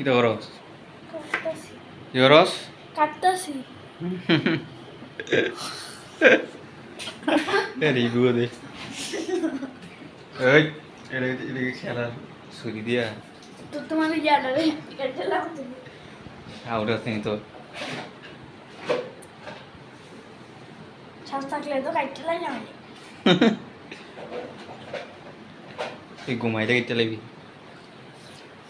কিতা করস করস কাটতাছি। রিভিউ দে। এই এটা এটা খেলা ছুরি দিয়া। তো তোমার ইয়ারে কেটে লাগছে আউট আছে তো শ্বাস থাকলে তো কাটতে লাগে আমি তুই ঘুমাইতে কেটে লাগবি।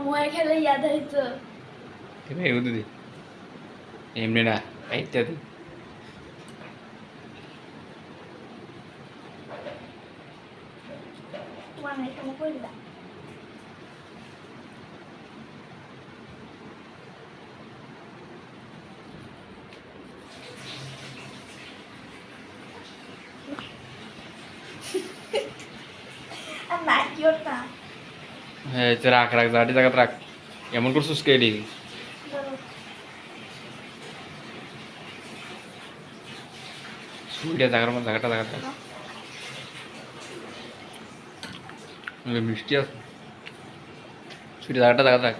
मोबाईल खेळायला याद यायचं नाही होत ते एमने ना ऐक त्या হ্যাঁ এই যে রাখ রাখ জাটি জায়গাতে রাখ এমন করছিস কে দি ধরো। সুইটা জায়গার মধ্যে জায়গাটা জায়গাটা রাখ এগুলো মিষ্টি আছে সুইটা জায়গাটা জায়গাটা রাখ